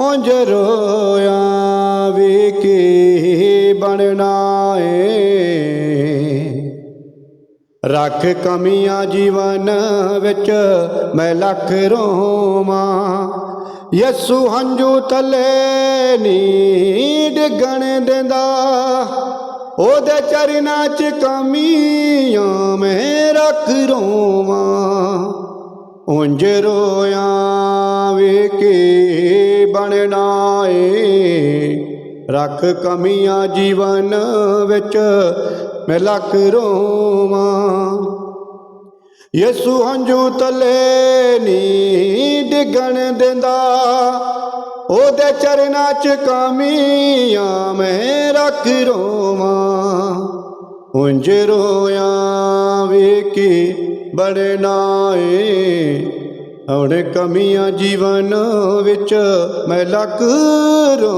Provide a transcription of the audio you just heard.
ਉਂਝ ਰੋਇਆ ਵੀ ਕੀ ਬਣਨਾ ਏ ਰੱਖ ਕਮੀਆਂ ਜੀਵਨ ਵਿੱਚ ਮੈਂ ਲੱਖ ਰੋਵਾਂ। ਯਸੂ ਹੰਝੂ ਤਲੇ ਨੀ ਡਿੱਗਣ ਦਿੰਦਾ। ਉਹਦੇ ਚਰਨਾਂ 'ਚ ਕਮੀਆਂ ਮੈਂ ਰੱਖ ਰੋਵਾਂ। ਉਂਝ ਰੋਇਆ ਵੇ ਕੀ ਬਣਨਾ ਏ ਰੱਖ ਕਮੀਆਂ ਜੀਵਨ ਵਿੱਚ, ਮੈਂ ਲੱਖ ਰੋਵਾਂ। ਯੇਸੂ ਹੰਝੂ ਤਲੇ ਨੀ ਡਿੱਗਣ ਦਿੰਦਾ। ਉਹਦੇ ਚਰਨਾਂ 'ਚ ਕਾਮੀਆਂ ਮੈਂ ਰੱਖ ਰੋਵਾਂ। ਉਂਝ ਰੋਇਆ ਵੇ ਕੀ ਬੜਨਾ ਏ ਹੁਣ ਕਮੀਆਂ ਜੀਵਨ ਵਿੱਚ ਮੈਂ ਲੱਖ ਰੋ